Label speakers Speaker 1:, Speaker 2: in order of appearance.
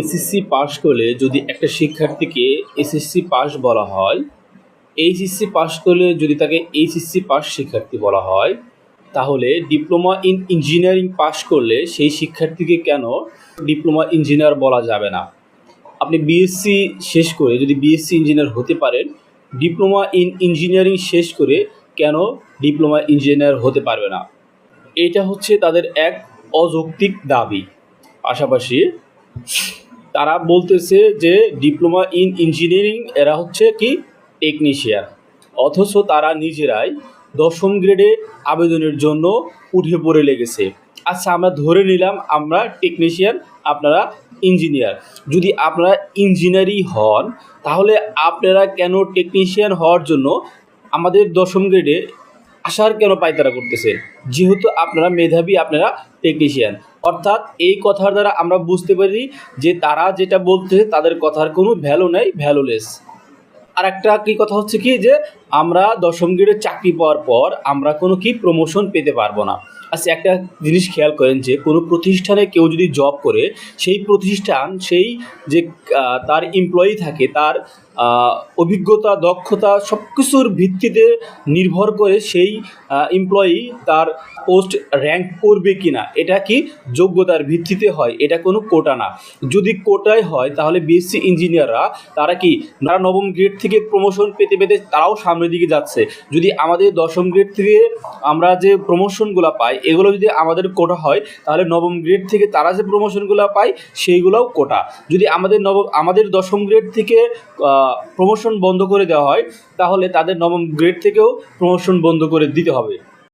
Speaker 1: SSC পাশ করলে যদি একটা শিক্ষার্থীকে এসএসসি পাস বলা হয় এইচএসসি পাস করলে যদি তাকে এইচএসসি পাস শিক্ষার্থী বলা হয়, তাহলে ডিপ্লোমা ইন ইঞ্জিনিয়ারিং পাস করলে সেই শিক্ষার্থীকে কেন ডিপ্লোমা ইঞ্জিনিয়ার বলা যাবে না? আপনি বিএসসি শেষ করে যদি বিএসসি ইঞ্জিনিয়ার হতে পারেন ডিপ্লোমা ইন ইঞ্জিনিয়ারিং শেষ করে কেন ডিপ্লোমা ইঞ্জিনিয়ার হতে পারবে না? এটা হচ্ছে তাদের এক অযৌক্তিক দাবি। পাশাপাশি তারা বলতেছে যে ডিপ্লোমা ইন ইঞ্জিনিয়ারিং এরা হচ্ছে কি টেকনিশিয়ান অথচ তারা নিজেরাই দশম গ্রেডে আবেদনের জন্য উঠে পড়ে লেগেছে। আচ্ছা আমরা ধরে নিলাম আমরা টেকনিশিয়ান আপনারা ইঞ্জিনিয়ার যদি আপনারা ইঞ্জিনিয়ারই হন, তাহলে আপনারা কেন টেকনিশিয়ান হওয়ার জন্য আমাদের দশম গ্রেডে আসার কেন পায়তারা করতেছে? যেহেতু আপনারা মেধাবী, আপনারা টেকনিশিয়ান অর্থাৎ এই কথার দ্বারা আমরা বুঝতে পারি যে তারা যেটা বলতেছে তাদের কথার কোনো ভ্যালু নেই ভ্যালুলেস আর একটা কি কথা হচ্ছে কি যে আমরা দশম গ্রেডের চাকরি পাওয়ার পর আমরা কোনো কি প্রমোশন পেতে পারব না। আচ্ছা একটা জিনিস খেয়াল করেন যে কোনো প্রতিষ্ঠানে কেউ যদি জব করে, সেই প্রতিষ্ঠান, সেই যে তার এমপ্লয়ি থাকে, তার অভিজ্ঞতা, দক্ষতা সব কিছুর ভিত্তিতে নির্ভর করে সেই এমপ্লয়ি তার পোস্ট র্যাঙ্ক করবে কি না এটা কি যোগ্যতার ভিত্তিতে হয়, এটা কোনো কোটা না। যদি কোটায় হয়, তাহলে বিএসসি ইঞ্জিনিয়াররা তারা কি তারা নবম গ্রেড থেকে প্রমোশন পেতে পেতে তারাও সামনের দিকে যাচ্ছে। যদি আমাদের দশম গ্রেড থেকে আমরা যে প্রমোশনগুলো পাই, এগুলো যদি আমাদের কোটা হয়, তাহলে নবম গ্রেড থেকে তারা যে প্রমোশনগুলো পায়, সেইগুলোও কোটা যদি আমাদের নব, আমাদের দশম গ্রেড থেকে প্রমোশন বন্ধ করে দেওয়া হয়, তাহলে তাদের নবম গ্রেড থেকেও প্রমোশন বন্ধ করে দিতে হবে।